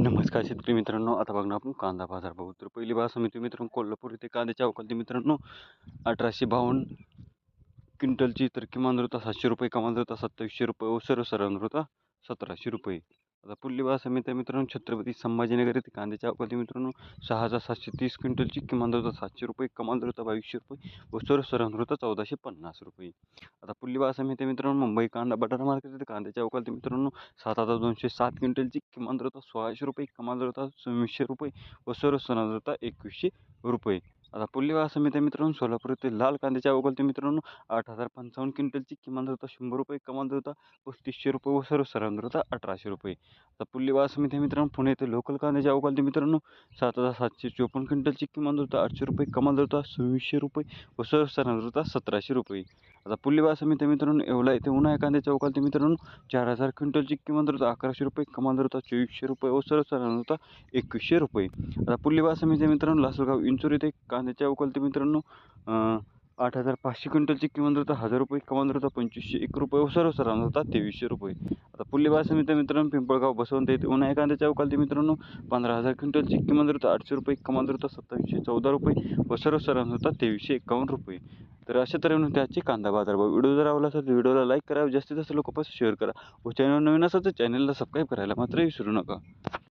नमस्कार शेतकरी मित्रांनो आता बघणार आपण कांदा बाजार बघू तर पहिली बार समिती मित्रांनो कोल्हापूर इथे कांद्याच्या अवकालती मित्रांनो अठराशे बावन्न क्विंटलची तर किमान होता सातशे रुपये कमाल होता सत्तावीसशे रुपये व सर्वसाधारण होता सतराशे रुपये. आता पुढली बार समिती मित्रांनो छत्रपती संभाजीनगर येथे कांद्याच्या अवकालती मित्रांनो सहा हजार सातशे तीस क्विंटलची किमान दर होता. सातशे रुपये कमाल दर होता. बावीसशे रुपये व सर्वसाधारण होता चौदाशे पन्नास रुपये. आता पुढली बार समिती मित्रांनो मुंबई कांदा बटाटा मार्केट येथे कांद्याच्या अवकालती मित्रांनो सात हजार दोनशे सात क्विंटलची किमान दर होता. सोळाशे रुपये कमाल दर होता. सव्वीसशे रुपये व सर्वसाधारण होता एकवीसशे रुपये. आता पुढली बार समिती मित्रांनो सोलापूर येथे लाल कांद्याच्या अवकालती मित्रांनो आठ हजार पंचावन्न क्विंटलची किमान दर होता शंभर रुपये कमाल दर होता पस्तीसशे रुपये व सर्वसाधारण दर होता अठराशे रुपये. आता पुढली बार समिती मित्रांनो पुणे येथे लोकल कांद्याच्या अवघलते मित्रांनो सात हजार सातशे चोपन्न क्विंटलची किमान दर होता आठशे रुपये कमाल दर होता सव्वीसशे रुपये व सर्वसाधारण दर होता सतराशे रुपये. आता पुढली बार समिती मित्रांनो येवला येथे उन्हाळ्या कांद्याच्या अवकालती मित्रांनो चार हजार क्विंटलची किमान दर होता अकराशे रुपये कमाल दर होता चोवीसशे रुपये व सर्वसाधारण होता एकवीसशे रुपये. आता पुढली बार समिती मित्रांनो लासलगाव इंचूर येथे कांद्याच्या अवकालती मित्रांनो आठ हजार पाचशे क्विंटलची किमान दर होता हजार रुपये कमाल दर होता पंचवीसशे एक रुपये हो, व सर्वसाधारण होता तेवीसशे रुपये. आता पुढली बार समिती मित्रांनो पिंपळगाव बसवंत येथे उन्हा कांद्याच्या अवकालती मित्रांनो पंधरा हजार क्विंटलची किमान दर होता आठशे रुपये कमाल दर होता सत्तावीसशे चौदा रुपये हो, व सर्वसाधारण होता तेवीसशे एकावन्न रुपये. तर अशा तऱ्हेने त्याचे कांदा बाजार भाव. व्हिडिओ जर आवडला असेल तर व्हिडिओला लाईक करा जास्तीत जास्त लोकांपासून शेअर करा. व चॅनल नवीन असेल तर चॅनलला सबस्क्राईब करायला मात्र विसरू नका.